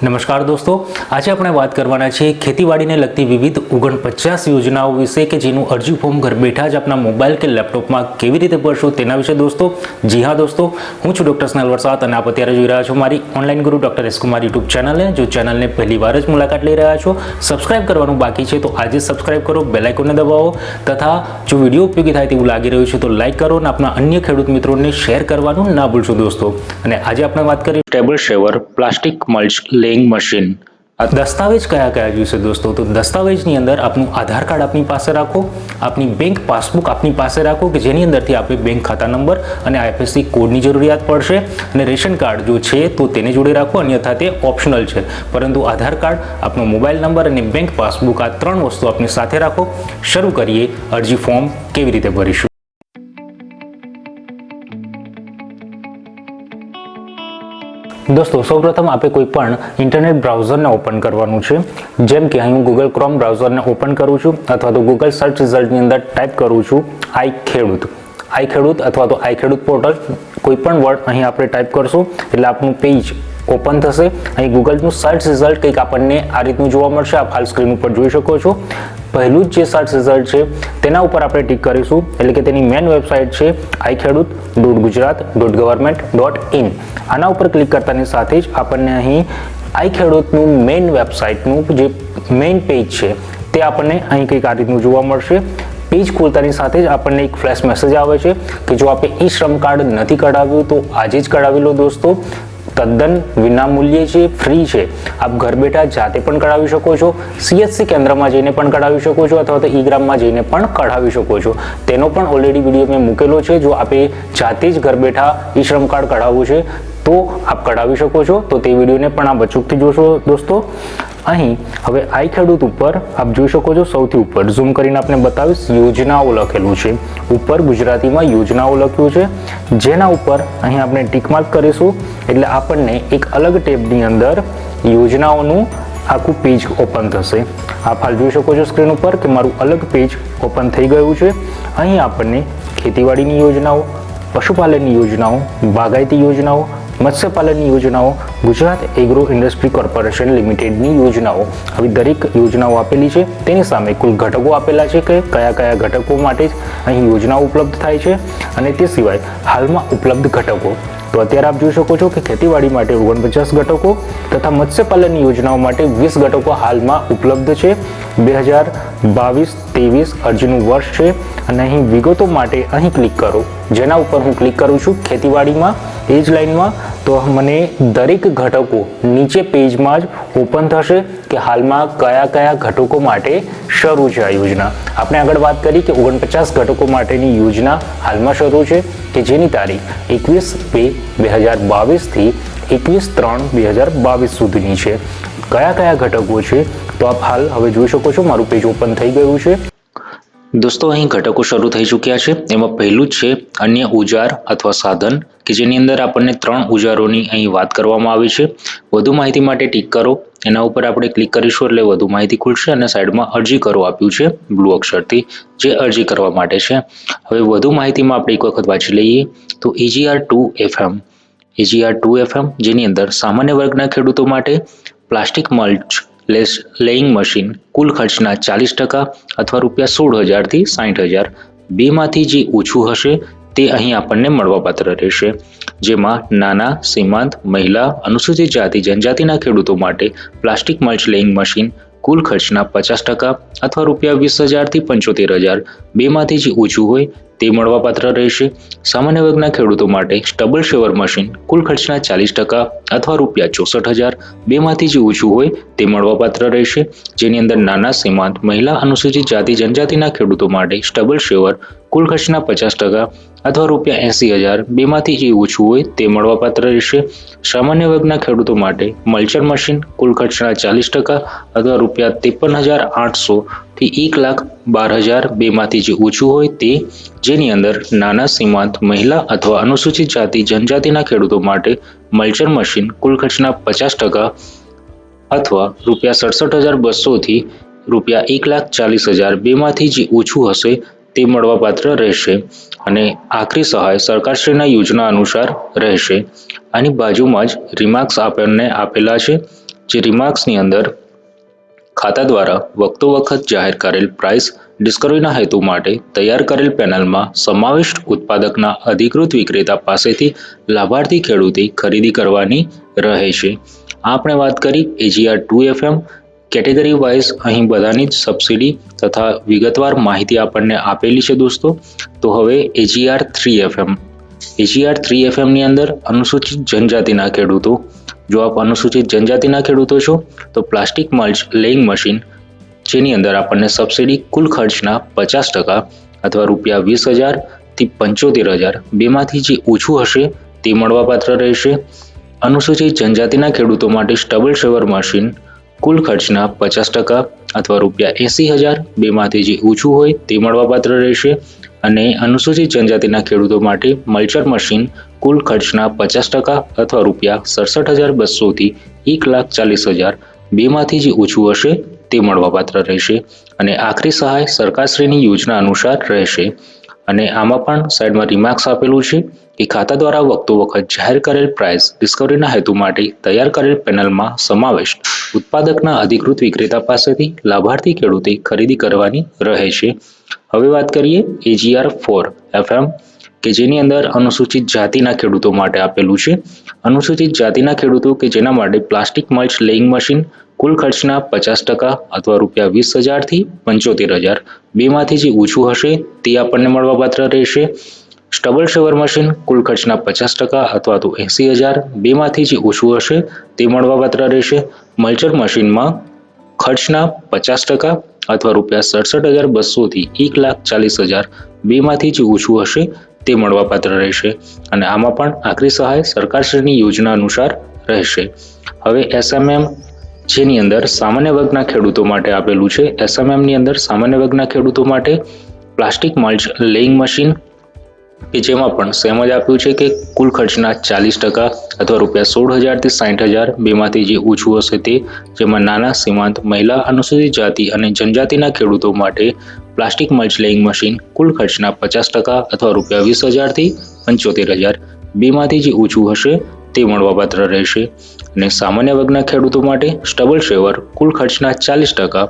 નમસ્કાર દોસ્તો, આજે આપણે વાત કરવાના છે ખેતીવાડીને લગતી વિવિધ ઓગણપચાસ યોજનાઓ વિશે કે જેનું અરજી ફોર્મ ઘર બેઠા જ આપણા મોબાઈલ કે લેપટોપમાં કેવી રીતે ભરશો તેના વિશે દોસ્તો. જી હા દોસ્તો, હું છું ડૉક્ટર સ્નેલ વરસાદ અને આપ અત્યારે જોઈ રહ્યા છો મારી ઓનલાઈન ગુરુ ડૉક્ટર એસકુમાર યુટ્યુબ ચેનલને જો ચેનલને પહેલી વાર જ મુલાકાત લઈ રહ્યા છો સબસ્ક્રાઇબ કરવાનું બાકી છે તો આજે સબસ્ક્રાઇબ કરો બેલાઇકોને દબાવો તથા જો વીડિયો ઉપયોગી થાય તેવું લાગી રહ્યું છે તો લાઇક કરો અને આપના અન્ય ખેડૂત મિત્રોને શેર કરવાનું ના ભૂલશો દોસ્તો. અને આજે આપણે વાત કરીએ table shaver plastic mulch laying machine દસ્તાવેજ કયા કયા જોઈશે દોસ્તો? તો દસ્તાવેજની અંદર આપનું આધાર કાર્ડ આપની પાસે રાખો, આપની બેંક પાસબુક આપની પાસે રાખો, કે જેની અંદરથી આપણે બેંક ખાતા નંબર અને આઈએફએસસી કોડની જરૂરિયાત પડશે. અને રેશન કાર્ડ જો છે, તો તેને જોડે રાખો, અન્યથા તે ઓપ્શનલ છે. પરંતુ આધાર કાર્ડ, આપનો મોબાઈલ નંબર અને બેંક પાસબુક આ ત્રણ વસ્તુ આપની સાથે રાખો. શરૂ કરીએ અરજી ફોર્મ કેવી રીતે ભરીશું? દોસ્તો, સૌપ્રથમ આપણે કોઈ પણ ઇન્ટરનેટ બ્રાઉઝરને ઓપન કરવાનું છે. જેમ કે હું ગૂગલ ક્રોમ બ્રાઉઝરને ઓપન કરું છું, અથવા તો ગૂગલ સર્ચ રિઝલ્ટની અંદર ટાઈપ કરું છું આઈ ખેડૂત આઈ ખેડૂત અથવા તો આઈ ખેડૂત પોર્ટલ કોઈ પણ વર્ડ અહીં આપણે ટાઈપ કરશું, એટલે આપણું પેજ ઓપન થશે. અહીં ગૂગલનું સર્ચ રિઝલ્ટ કંઈક આપણને આ રીતનું જોવા મળશે. આપ હાલ સ્ક્રીન ઉપર જોઈ શકો છો. પહેલું જ જે સર્ચ રિઝલ્ટ છે, તેના ઉપર આપણે ટિક કરીશું. એટલે કે તેની મેન વેબસાઇટ છે I Khedut dot Gujarat dot government dot in આના ઉપર ક્લિક કરતાની સાથે જ આપણને અહીં આઈ ખેડૂતનું મેઇન વેબસાઇટનું જે મેઇન પેજ છે, તે આપણને અહીં કંઈક આ રીતનું જોવા મળશે. પેજ ખોલતાની સાથે જ આપણને એક ફ્લેશ મેસેજ આવે છે કે જો આપે ઈ શ્રમ કાર્ડ નથી કઢાવ્યું, તો આજે જ કઢાવી લો દોસ્તો. તદ્દન વિનામૂલ્યે છે ફ્રી છે, આપ ઘર બેઠા જાતે પણ કઢાવી શકો છો સીએચસી કેન્દ્રમાં જઈને પણ કઢાવી શકો છો અથવા તો ઈ ગ્રામમાં જઈને પણ કઢાવી શકો છો. તેનો પણ ઓલરેડી વીડિયો મેં મૂકેલો છે. જો આપે જાતે જ ઘર બેઠા ઈ શ્રમ કાર્ડ કઢાવવું છે તો આપ કઢાવી શકો છો. તો તે વિડીયોને પણ આપ અચૂકથી જોશો દોસ્તો. અહીં હવે આઈ ખેડૂત ઉપર આપ જોઈ શકો છો સૌથી ઉપર. ઝૂમ કરીને આપણે બતાવીશ, યોજનાઓ લખેલું છે. ઉપર ગુજરાતીમાં યોજનાઓ લખ્યું છે. જેના ઉપર અહીં આપણે ટીક માર્ક કરીશું. એટલે આપણને એક અલગ ટેબની અંદર યોજનાઓનું આખું પેજ ઓપન થશે. આપ હાલ જોઈ શકો છો સ્ક્રીન ઉપર કે મારું અલગ પેજ ઓપન થઈ ગયું છે. અહીં આપણને ખેતીવાડીની યોજનાઓ, પશુપાલનની યોજનાઓ, બાગાયતી યોજનાઓ મત્સ્યપાલનની યોજનાઓ, ગુજરાત એગ્રો ઇન્ડસ્ટ્રી કોર્પોરેશન લિમિટેડની યોજનાઓ. આવી દરેક યોજનાઓ આપેલી છે. તેની સામે કુલ ઘટકો આપેલા છે કે કયા કયા ઘટકો માટે જ અહીં યોજનાઓ ઉપલબ્ધ થાય છે અને તે સિવાય હાલમાં ઉપલબ્ધ ઘટકો. તો અત્યારે આપ જોઈ શકો છો કે ખેતીવાડી માટે ઓગણપચાસ ઘટકો તથા મત્સ્યપાલનની યોજનાઓ માટે વીસ ઘટકો હાલમાં ઉપલબ્ધ છે. બે હજાર બાવીસ ત્રેવીસ અરજીનું વર્ષ છે અને અહીં વિગતો માટે અહીં ક્લિક કરો. જેના ઉપર હું ક્લિક કરું છું ખેતીવાડીમાં. એ જ લાઇનમાં તો મને દરેક ઘટકો નીચે પેજમાં જ ઓપન થશે કે હાલમાં કયા કયા ઘટકો માટે શરૂ છે આ યોજના. આપણે આગળ વાત કરી કે ઓગણપચાસ ઘટકો માટેની યોજના હાલમાં શરૂ છે કે જેની તારીખ એકવીસ બે બે હજાર બાવીસથી એકવીસ ત્રણ બે હજાર બાવીસ સુધીની છે. કયા કયા ઘટકો છે તો આપ હાલ હવે જોઈ શકો છો, મારું પેજ ઓપન થઈ ગયું છે. દોસ્તો, અહીં ઘટકો શરૂ થઈ ચૂક્યા છે. એમાં પહેલું જ છે, અન્ય ઉજાર અથવા સાધન, કે જેની અંદર આપણને ત્રણ ઉજારોની અહીં વાત કરવામાં આવી છે. વધુ માહિતી માટે ટીક કરો. એના ઉપર આપણે ક્લિક કરીશું એટલે વધુ માહિતી ખુલશે અને સાઈડમાં અરજી કરો આપ્યું છે, બ્લુ અક્ષરથી, જે અરજી કરવા માટે છે. હવે વધુ માહિતીમાં આપણે એક વખત વાંચી લઈએ. તો AGR two FM AGR two FM જેની અંદર સામાન્ય વર્ગના ખેડૂતો માટે પ્લાસ્ટિક મલ્ચ લેઇંગ મશીન કુલ ખર્ચના ચાલીસ ટકા અથવા રૂપિયા સોળ હજારથી સાઠ હજાર. બેમાંથી જે ઓછું હશે તે અહીં આપણને મળવાપાત્ર રહેશે. જેમાં નાના, સીમાંત, મહિલા, અનુસૂચિત જાતિ, જનજાતિના ખેડૂતો માટે પ્લાસ્ટિક મલ્ચ લેઇંગ મશીન કુલ ખર્ચના પચાસ ટકા અથવા રૂપિયા વીસ હજારથી પંચોતેર હજાર. બેમાંથી જે ઓછું હોય તે મળવાપાત્ર રહેશે. સામાન્ય વર્ગના ખેડૂતો માટે સ્ટબલ શેવર મશીન કુલ ખર્ચના ચાલીસ ટકા અથવા રૂપિયા ચોસઠ હજાર બેમાંથી જે ઓછું હોય તે મળવાપાત્ર રહેશે. જેની અંદર નાના સીમાંત મહિલા અનુસૂચિત જાતિ જનજાતિના ખેડૂતો માટે સ્ટબલ શેવર કુલ ખર્ચના પચાસ ટકા અથવા રૂપિયા એંસી હજાર બેમાંથી જે ઓછું હોય તે મળવાપાત્ર રહેશે. સામાન્ય વર્ગના ખેડૂતો માટે મલ્ચર મશીન કુલ ખર્ચના ચાલીસ ટકા અથવા રૂપિયા ત્રેપન હજાર આઠસો થી એક લાખ બાર હજાર બેમાંથી જે ઓછું હોય તે, જેની અંદર નાના, સીમાંત મહિલા અથવા અનુસૂચિત જાતિ, જનજાતિના ખેડૂતો માટે મલ્ચર મશીન કુલ ખર્ચના પચાસ ટકા અથવા રૂપિયા સડસઠ હજાર બસોથી રૂપિયા એક લાખ ચાલીસ હજાર બેમાંથી જે ઓછું હશે તે મળવાપાત્ર રહેશે અને આખરી સહાય સરકારશ્રીના યોજના અનુસાર રહેશે. આની બાજુમાં જ રિમાર્ક્સ આપણને આપેલા છે. જે રિમાર્ક્સની અંદર ખાતા દ્વારા વખતો વખત જાહેર કરેલ પ્રાઇસ ડિસ્કવરીના હેતુ માટે તૈયાર કરેલ પેનલમાં સમાવિષ્ટ ઉત્પાદકના અધિકૃત વિક્રેતા પાસેથી લાભાર્થી ખેડૂતે ખરીદી કરવાની રહે છે આપણે વાત કરી AGR two FM category wise અહીં બધાની જ સબસિડી તથા વિગતવાર માહિતી આપણને આપેલી છે દોસ્તો. તો હવે AGR three FM AGR three એફએમની અંદર અનુસૂચિત જનજાતિના ખેડૂતો જો આપ અનુસૂચિત જનજાતિના ખેડૂતો છો, તો પ્લાસ્ટિક મલ્ચ લેઇંગ મશીન, જેની અંદર આપણને સબસિડી કુલ ખર્ચના પચાસ ટકા અથવા રૂપિયા વીસ હજારથી પંચોતેર હજાર બેમાંથી જે ઓછું હશે તે મળવાપાત્ર રહેશે. અનુસૂચિત જનજાતિના ખેડૂતો માટે સ્ટબલ શેવર મશીન કુલ ખર્ચના પચાસ ટકા અથવા રૂપિયા એંસી હજાર બેમાંથી જે ઓછું હોય તે મળવાપાત્ર રહેશે. અને અનુસૂચિત જનજાતિના ખેડૂતો માટે મલ્ચર મશીન કુલ ખર્ચના પચાસ ટકા અથવા રૂપિયા સડસઠ હજાર બસોથી એક લાખ ચાલીસ હજાર બેમાંથી જે ઓછું હશે તે મળવાપાત્ર રહેશે અને આખરી સહાય સરકારશ્રીની યોજના અનુસાર રહેશે. અને આમાં પણ સાઈડમાં રિમાર્ક્સ આપેલું છે કે ખાતા દ્વારા વખતો વખત જાહેર કરેલ પ્રાઇસ ડિસ્કવરીના હેતુ માટે તૈયાર કરેલ પેનલમાં સમાવેશ ઉત્પાદકના અધિકૃત વિક્રેતા પાસેથી લાભાર્થી ખેડૂતે ખરીદી કરવાની રહે છે. હવે વાત કરીએ એજીઆર ફોર એફએમ કે જેની અંદર અનુસૂચિત જાતિના ખેડૂતો માટે આપેલું છે. અનુસૂચિત જાતિના ખેડૂતો કે જેના માટે પ્લાસ્ટિક મલ્ચ લેઇંગ મશીન કુલ ખર્ચના પચાસ ટકા અથવા રૂપિયા વીસ હજારથી પંચોતેર હજાર બેમાંથી જે ઓછું હશે તે આપણને મળવાપાત્ર રહેશે. સ્ટબલ શેવર મશીન કુલ ખર્ચના પચાસ ટકા અથવા તો એંસી હજાર બેમાંથી જે ઓછું હશે તે મળવાપાત્ર રહેશે. મલ્ચર મશીનમાં ખર્ચના પચાસ ટકા અથવા રૂપિયા સડસઠ હજાર બસોથી એક લાખ ચાલીસ હજાર બેમાંથી જે ઓછું હશે તે મળવાપાત્ર રહેશે. અને આમાં પણ આખરી સહાય સરકારશ્રીની યોજના અનુસાર રહેશે. હવે એસએમએમ જેની અંદર સામાન્ય વર્ગના ખેડૂતો માટે આપેલું છે. એસએમએમની અંદર સામાન્ય વર્ગના ખેડૂતો માટે પ્લાસ્ટિક મલ્ચ લેઇંગ મશીન કે જેમાં પણ સેમ જ આપ્યું છે કે કુલ ખર્ચના ચાલીસ ટકા અથવા રૂપિયા સોળ હજારથી સાઠ હજાર બેમાંથી જે ઓછું હશે તે, જેમાં નાના, સીમાંત, મહિલા, અનુસૂચિત જાતિ અને જનજાતિના ખેડૂતો માટે પ્લાસ્ટિક મલ્ચ લેઇંગ મશીન કુલ ખર્ચના પચાસ ટકા અથવા રૂપિયા વીસ હજારથી પંચોતેર હજાર બેમાંથી જે ઓછું હશે તે મળવાપાત્ર રહેશે. અને સામાન્ય વર્ગના ખેડૂતો માટે સ્ટબલ શેવર કુલ ખર્ચના ચાલીસ ટકા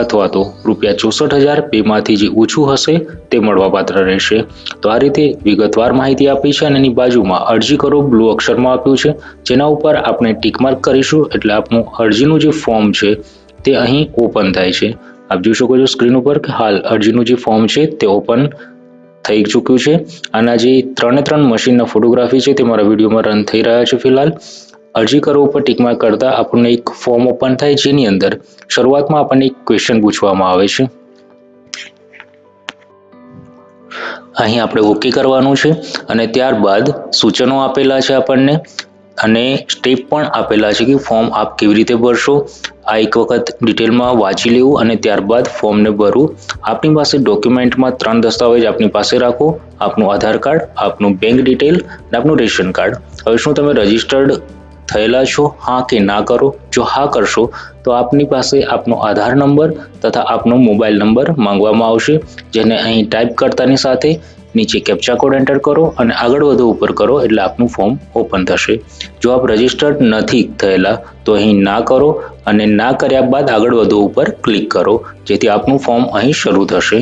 અથવા તો રૂપિયા ચોસઠ હજાર બેમાંથી જે ઓછું હશે તે મળવાપાત્ર રહેશે. તો આ રીતે વિગતવાર માહિતી આપી છે અને એની બાજુમાં અરજી કરો બ્લુ અક્ષરમાં આપ્યું છે. જેના ઉપર આપણે ટીક માર્ક કરીશું એટલે આપણું અરજીનું જે ફોર્મ છે તે અહીં ઓપન થાય છે. આપ જોઈ શકો છો સ્ક્રીન ઉપર કે હાલ અરજીનું જે ફોર્મ છે તે ઓપન થઈ ચૂક્યું છે. આના જે ત્રણે ત્રણ મશીનના ફોટોગ્રાફી છે તે મારા વિડીયોમાં રન થઈ રહ્યા છે ફિલહાલ. અરજી કરો ઉપર ટીકમાર્ક કરતા આપણને એક ફોર્મ ઓપન થાય જેની અંદર શરૂઆતમાં આપણને એક ક્વેશ્ચન પૂછવામાં આવે છે. અહીં આપણે ઓકે કરવાનું છે અને ત્યારબાદ સૂચનો આપેલા છે આપણને અને સ્ટેપ પણ આપેલા છે કે ફોર્મ આપ કેવી રીતે ભરશો. આ એક વખત ડિટેલમાં વાંચી લેવું અને ત્યારબાદ ફોર્મને ભરવું. આપની પાસે ડોક્યુમેન્ટમાં ત્રણ દસ્તાવેજ આપની પાસે રાખો. આપનું આધાર કાર્ડ, આપનું બેંક ડિટેલ અને આપનું રેશન કાર્ડ. હવે શું તમે રજિસ્ટર્ડ થયેલા છો? હા કે ના કરો? જો હા કરશો, તો આપની પાસે આપનો આધાર નંબર તથા આપનો મોબાઈલ નંબર માંગવામાં આવશે, જેને અહીં ટાઈપ કરતાની સાથે નીચે કેપ્ચા કોડ એન્ટર કરો અને આગળ વધો ઉપર કરો એટલે આપનું ફોર્મ ઓપન થશે. જો આપ રજિસ્ટર્ડ નથી થયેલા, તો અહીં ના કરો અને ના કર્યા બાદ આગળ વધો ઉપર ક્લિક કરો, જેથી આપનું ફોર્મ અહીં શરૂ થશે.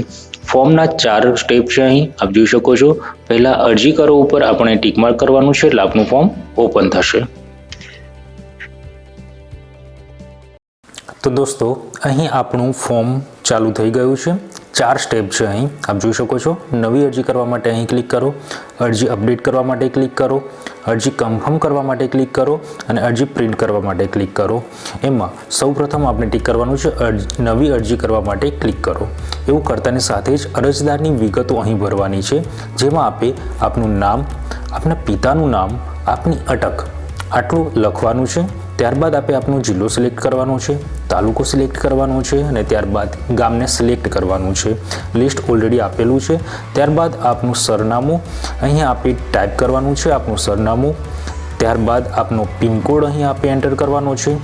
ફોર્મના ચાર સ્ટેપ છે અહીં. આપ જોઈ શકો છો. પહેલાં અરજી કરો ઉપર આપણે ટીક માર્ક કરવાનું છે એટલે આપનું ફોર્મ ઓપન થશે. તો દોસ્તો, અહીં આપણું ફોર્મ ચાલુ થઈ ગયું છે. ચાર સ્ટેપ છે અહીં. આપ જોઈ શકો છો. નવી અરજી કરવા માટે અહીં ક્લિક કરો. અરજી અપડેટ કરવા માટે ક્લિક કરો. અરજી કન્ફર્મ કરવા માટે ક્લિક કરો અને અરજી પ્રિન્ટ કરવા માટે ક્લિક કરો. એમાં સૌપ્રથમ આપણે ટીક કરવાનું છે. નવી અરજી કરવા માટે ક્લિક કરો. એવું કરતાની સાથે જ અરજદારની વિગતો અહીં ભરવાની છે, જેમાં આપે આપનું નામ, આપના પિતાનું નામ, આપની અટક, આટલું લખવાનું છે. ત્યારબાદ આપે આપનો જિલ્લો સિલેક્ટ કરવાનો છે, તાલુકો સિલેક્ટ કરવાનો છે અને ત્યારબાદ ગામને સિલેક્ટ કરવાનું છે. લિસ્ટ ઓલરેડી આપેલું છે. ત્યારબાદ આપનું સરનામું અહીં આપે ટાઈપ કરવાનું છે, આપનું સરનામું. ત્યારબાદ આપનો પિનકોડ અહીં આપે એન્ટર કરવાનો છે.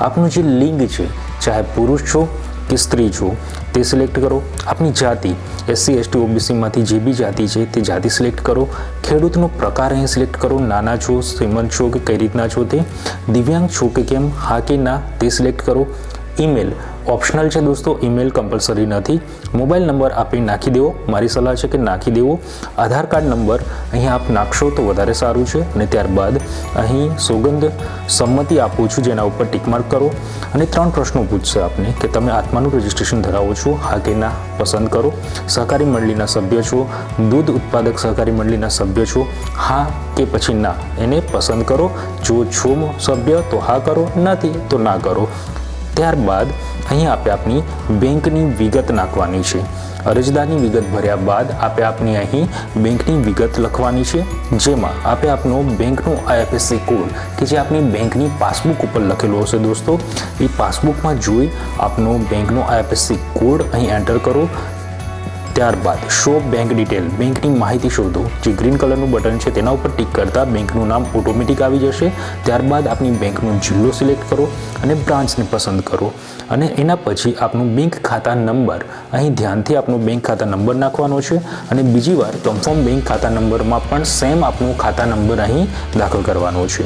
આપનું જે લિંગ છે, ચાહે પુરુષ છો કે સ્ત્રી છો તે સિલેક્ટ કરો. આપની જાતિ એસસી એસટી ઓબીસીમાંથી જે બી જાતિ છે, તે જાતિ સિલેક્ટ કરો. ખેડૂતનો પ્રકાર અહીં સિલેક્ટ કરો. નાના છો, શ્રીમંત છો કે કઈ રીતના છો તે? દિવ્યાંગ છો કે કેમ? હા કે ના? તે સિલેક્ટ કરો. ઈમેલ ઓપ્શનલ છે દોસ્તો ઈમેલ કમ્પલસરી નથી. મોબાઈલ નંબર આપી નાખી દેવો. મારી સલાહ છે કે નાખી દેવો. આધાર કાર્ડ નંબર અહીં આપ નાખશો તો વધારે સારું છે. અને ત્યારબાદ અહીં સોગંદ સંમતિ આપું છું, જેના ઉપર ટીક માર્ક કરો. અને ત્રણ પ્રશ્નો પૂછશે આપને કે તમે આત્માનું રજિસ્ટ્રેશન ધરાવો છો, હા કે ના, પસંદ કરો. સહકારી મંડળીના સભ્ય છો, દૂધ ઉત્પાદક સહકારી મંડળીના સભ્ય છો, હા કે પછી ના, એને પસંદ કરો. જો છો સભ્ય તો હા કરો, નથી તો ના કરો. ત્યારબાદ અહીં આપે આપની બેંકની વિગત નાખવાની છે. અરજદારની વિગત ભર્યા બાદ આપે આપની અહીં બેંકની વિગત લખવાની છે, જેમાં આપે આપનો બેંકનો આઈએફએસસી કોડ, કે જે આપની બેંકની પાસબુક ઉપર લખેલો હશે દોસ્તો. એ પાસબુકમાં જોઈ આપનો બેંકનો આઈએફએસસી કોડ અહીં એન્ટર કરો. ત્યારબાદ શો બેંક ડિટેલ, બેંકની માહિતી શોધો. જે ગ્રીન કલરનું બટન છે તેના ઉપર ટિક કરતા બેંકનું નામ ઓટોમેટિક આવી જશે. ત્યારબાદ આપની બેંકનો જિલ્લો સિલેક્ટ કરો અને બ્રાન્ચને પસંદ કરો. અને એના પછી આપનું બેંક ખાતા નંબર. અહીં ધ્યાનથી આપનો બેંક ખાતા નંબર નાખવાનો છે. અને બીજી વાર કન્ફર્મ બેંક ખાતા નંબરમાં પણ સેમ આપનો ખાતા નંબર અહીં દાખલ કરવાનો છે.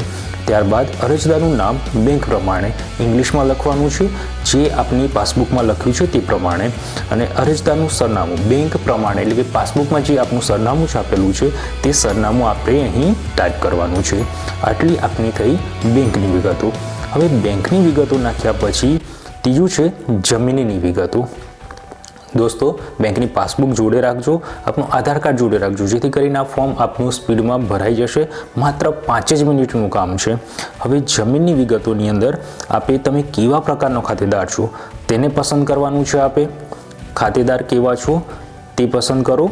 ત્યારબાદ અરજદારનું નામ બેંક પ્રમાણે ઇંગ્લિશમાં લખવાનું છે. જે આપની પાસબુકમાં લખ્યું છે તે પ્રમાણે. અને અરજદારનું સરનામું બેંક પ્રમાણે એટલે કે પાસબુકમાં જે આપનું સરનામું છાપેલું છે તે સરનામું આપણે અહીં ટાઈપ કરવાનું છે. આટલી આપની થઈ બેંકની વિગતો. હવે બેંકની વિગતો નાખ્યા પછી ત્રીજું છે જમીનની વિગતો. દોસ્તો, બેંકની પાસબુક જોડે રાખજો, આપનું આધાર કાર્ડ જોડે રાખજો, જેથી કરીને આ ફોર્મ આપનું સ્પીડમાં ભરાઈ જશે, માત્ર પાંચ જ મિનિટનું કામ છે. હવે જમીનની વિગતોની અંદર, આપે તમે કેવા પ્રકારનો ખાતેદાર છો, તેને પસંદ કરવાનું છે આપે. ખાતેદાર કેવા છો, તે પસંદ કરો.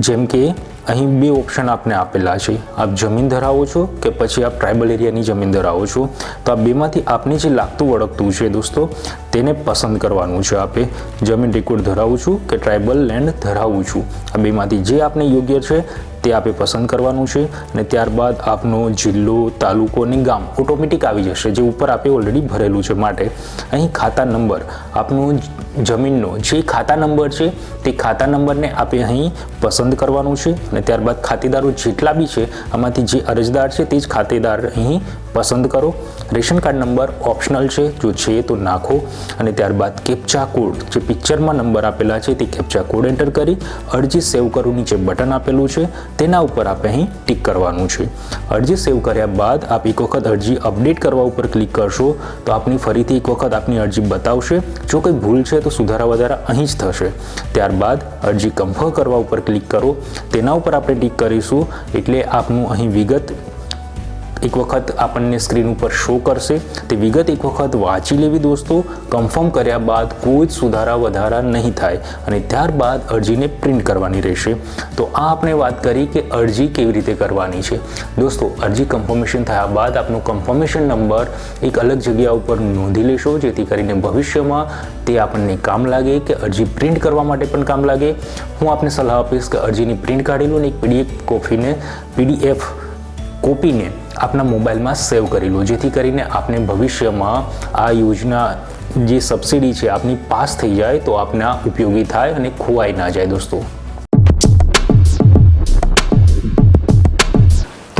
જેમ કે અહીં બે ઓપ્શન આપને આપેલા છે. આપ જમીન ધરાવો છો કે પછી આપ ટ્રાઇબલ એરિયાની જમીન ધરાવો છો? તો આ બેમાંથી આપને જે લાગતું વળગતું છે દોસ્તો, તેને પસંદ કરવાનું છે આપે. જમીન રેકોર્ડ ધરાવું છું કે ટ્રાઇબલ લેન્ડ ધરાવું છું. આ બેમાંથી જે આપને યોગ્ય છે તે આપે પસંદ કરવાનું છે અને ત્યારબાદ આપનો જિલ્લો, તાલુકો અને ગામ ઓટોમેટિક આવી જશે, જે ઉપર આપે ઓલરેડી ભરેલું છે માટે. અહીં ખાતા નંબર, આપનો જમીનનો જે ખાતા નંબર છે, તે ખાતા નંબરને આપે અહીં પસંદ કરવાનું છે અને ત્યારબાદ ખાતેદારો જેટલા બી છે, આમાંથી જે અરજદાર છે, તે જ ખાતેદાર અહીં પસંદ કરો. રેશન કાર્ડ નંબર ઓપ્શનલ છે, જો છે તો નાખો. અને ત્યારબાદ કેપ્ચા કોડ, જે પિક્ચરમાં નંબર આપેલા છે તે કેપ્ચા કોડ એન્ટર કરી અરજી સેવ કરવું નીચે બટન આપેલું છે. તેના ઉપર આપણે અહીં ટીક કરવાનું છે. અરજી સેવ કર્યા બાદ આપ એક વખત અરજી અપડેટ કરવા ઉપર ક્લિક કરશો તો આપની ફરીથી એક વખત આપની અરજી બતાવશે. જો કંઈ ભૂલ છે તો સુધારા વધારા અહીં જ થશે. ત્યારબાદ અરજી કન્ફર્મ કરવા ઉપર ક્લિક કરો. તેના ઉપર આપણે ટીક કરીશું એટલે આપનું અહીં વિગત એક વખત આપણને સ્ક્રીન ઉપર શો કરશે. તે વિગત એક વખત વાંચી લેવી દોસ્તો. કન્ફર્મ કર્યા બાદ કોઈ જ સુધારા, વધારા નહીં થાય. અને ત્યારબાદ અરજીને પ્રિન્ટ કરવાની રહેશે. તો આ આપણે વાત કરી કે અરજી કેવી રીતે કરવાની છે. દોસ્તો, અરજી કન્ફર્મેશન થયા બાદ આપનો કન્ફર્મેશન નંબર એક અલગ જગ્યા ઉપર નોંધી લેશો, જેથી કરીને ભવિષ્યમાં તે આપણને કામ લાગે કે અરજી પ્રિન્ટ કરવા માટે પણ કામ લાગે. હું આપને સલાહ આપીશ કે અરજીની પ્રિન્ટ કાઢી લો અને એક પીડીએફ કોપીને પીડીએફ કોપીને આપના મોબાઈલમાં સેવ કરી લો. જેથી કરીને આપને ભવિષ્યમાં આ યોજના જે સબસિડી છે, આપની પાસ થઈ જાય તો આપના ઉપયોગી થાય અને ખોવાઈ ના જાય દોસ્તો.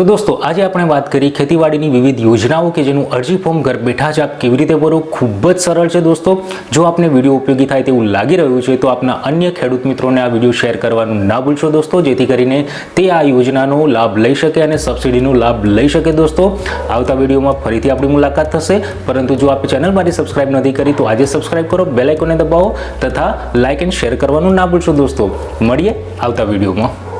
તો દોસ્તો, આજે આપણે વાત કરી ખેતીવાડીની વિવિધ યોજનાઓ કે જેનું અરજી ફોર્મ ઘર બેઠા જ આપ કેવી રીતે ભરો? ખૂબ જ સરળ છે દોસ્તો. જો આપને વીડિયો ઉપયોગી થાય તેવું લાગી રહ્યું છે, તો આપના અન્ય ખેડૂત મિત્રોને આ વીડિયો શેર કરવાનું ના ભૂલશો દોસ્તો, જેથી કરીને તે આ યોજનાનો લાભ લઈ શકે અને સબસિડીનો લાભ લઈ શકે દોસ્તો. આવતા વિડીયોમાં ફરીથી આપણી મુલાકાત થશે. પરંતુ જો આપ ચેનલ મારી સબસ્ક્રાઇબ નથી કરી, તો આજે સબસ્ક્રાઇબ કરો, બેલ દબાવો તથા લાઇક એન્ડ શેર કરવાનું ના ભૂલશો દોસ્તો. મળીએ આવતા વિડીયોમાં.